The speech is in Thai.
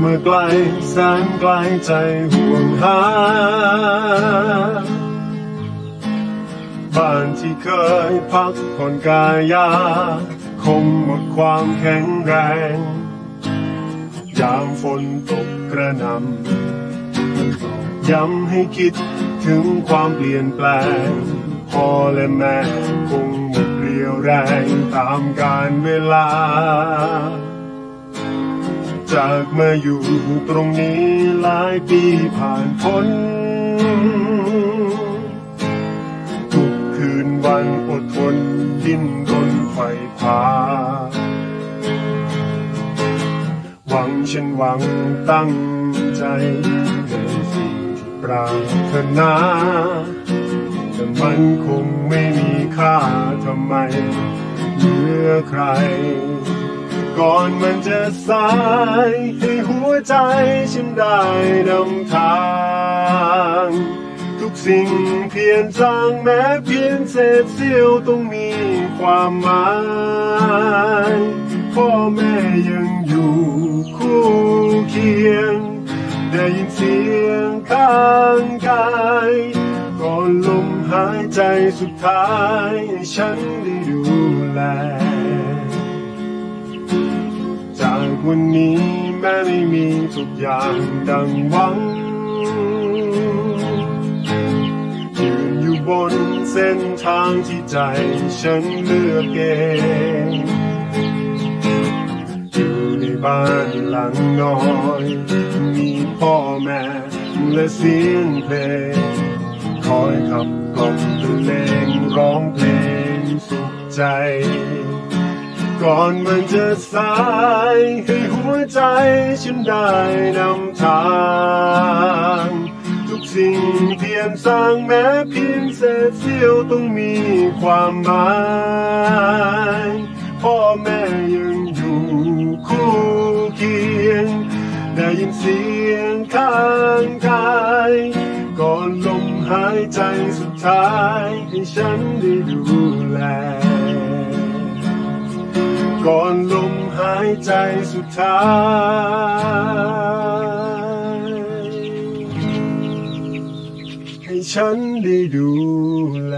เมื่อไกลแสนไกลใจห่วงหา บ้านที่เคยพักผ่อนกายา คงหมดความแข็งแรง ยามฝนตกกระหนำย้ำให้คิดถึงความเปลี่ยนแปลงพ่อและแม่คงหมดเรียวแรงตามกาลเวลา จากมาอยู่ตรงนี้หลายปีผ่านพ้น ทุกคืนวันอดทนดิ้นรนไขว่คว้าหวังฉันหวังตั้งใจในสิ่งที่ปรารถนาแต่มันคงไม่มีค่าทำไมเหลือใคร ก่อนมันจะสายให้หัวใจฉันได้นำทาง ทุกสิ่งเพียงจางแม้เพียงเศษเสี้ยวต้องมีความหมายพ่อแม่ยังอยู่คู่เคียง ได้ยินเสียงข้างกายก่อนลมหายใจสุดท้ายให้ฉันได้ดูแลากวันนี้แม้ไม่มีทุกอย่างดังหวัง ยืนอยู่บนเส้นทางที่ใจฉันเลือกเองอยู่ในบ้านหลังน้อย มีพ่อแม่และเสียงเพลง คอยขับกล่อมบรรเลงร้องเพลงสุขใจ ก่อนมันจะสายให้หัวใจฉันได้นำทางทุกสิ่งเพียงสร้างแม้เพียงเศษเสี้ยวต้องมีความหมายพ่อแม่ยังอยู่คู่เคียง ได้ยินเสียงข้างกายก่อนลมหายใจสุดท้ายให้ฉันได้ดูแล ใจสุดท้าย ให้ฉันได้ดูแล